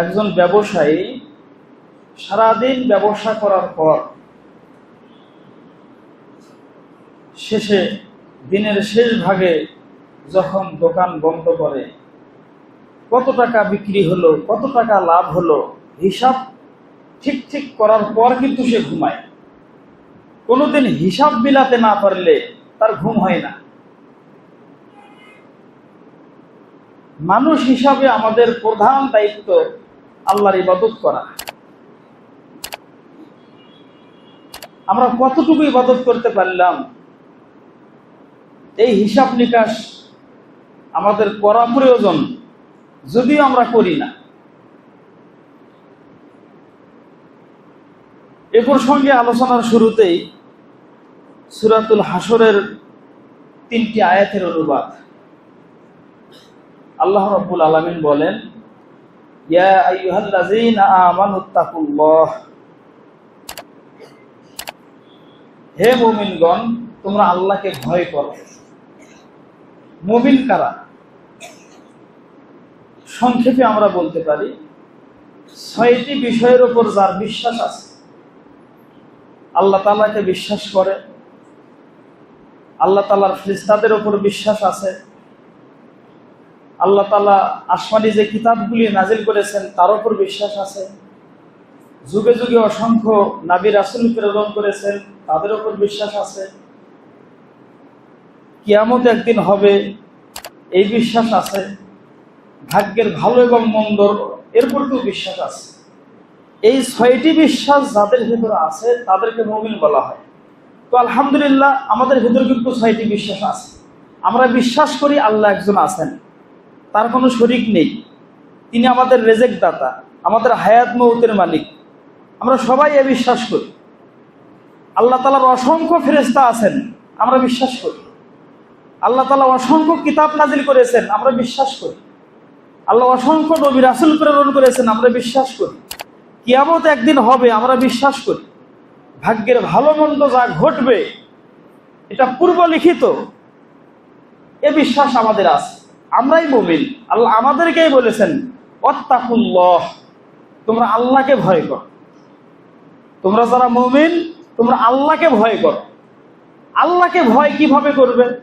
একজন ব্যবসায়ী সারাদিন ব্যবসা করার পর শেষে, দিনের শেষ ভাগে যখন দোকান বন্ধ করে, কত টাকা বিক্রি হলো, কত টাকা লাভ হলো, হিসাব ঠিক ঠিক করার পর কিন্তু সে ঘুমায়। কোনোদিন হিসাব মিলাতে না পারলে তার ঘুম হয় না। মানুষ হিসাবে আমাদের প্রধান দায়িত্ব আল্লাহর ইবাদত করা। আমরা কতটুকু ইবাদত করতে পারলাম? এই হিসাব নিকাশ আমাদের করা প্রয়োজন, যদিও আমরা করি না। এ প্রসঙ্গে আলোচনার শুরুতেই সুরাতুল হাসরের তিনটি আয়াতের অনুবাদ। আল্লাহ রাব্বুল আলামিন বলেন হে মুমিনগণ, তোমরা আল্লাহকে ভয় করো। মুমিন কারা? সংক্ষেপে আমরা বলতে পারি, ছয়টি বিষয়ের উপর যার বিশ্বাস আছে, আল্লাহ তালাকে বিশ্বাস করে, আল্লাহ তালার ফ্রিস্তাদের উপর বিশ্বাস আছে আল্লাহ তালা আসমানি যে কিতাবগুলি নাজিল করেছেন, তার উপর বিশ্বাস আছে। যুগে যুগে অসংখ্য নাবি রাসুল প্রেরণ করেছেন, তাদের উপর বিশ্বাস আছে। কিয়ামত একদিন হবে, এই বিশ্বাস আছে। ভাগ্যের ভালো এবং মন্দর এর প্রতিও বিশ্বাস আছে। এই ছয়টি বিশ্বাস যাদের ভিতরে আছে, তাদেরকে মমিন বলা হয়। তো আলহামদুলিল্লাহ, আমাদের ভিতরে কিন্তু ছয়টি বিশ্বাস আছে। আমরা বিশ্বাস করি আল্লাহ একজন আছেন। তার কোনো শরিক নেই। তিনি আমাদের রেজেক দাতা আমাদের হায়াত মৌতের মালিক। আমরা সবাই এ বিশ্বাস করি। আল্লাহ তালার অসংখ্য ফেরেস্তা আছেন, আমরা বিশ্বাস করি। আল্লাহ তালা অসংখ্য কিতাব নাজিল করেছেন, আমরা বিশ্বাস করি। আল্লাহ অসংখ্য নবী রাসুল প্রেরণ করেছেন, আমরা বিশ্বাস করি। কিয়ামত একদিন হবে, আমরা বিশ্বাস করি। ভাগ্যের ভালো মন্দ যা ঘটবে, এটা পূর্ব লিখিত এ বিশ্বাস আমাদের আছে। আমরাই মুমিন। আল্লাহ আমাদেরকেই বলেছেন অত্তাকুল্লহ তোমরা আল্লাহকে ভয় কর। তোমরা যারা মুমিন, তোমরা আল্লাহকে ভয় করো। আল্লাহকে ভয় কীভাবে করবে?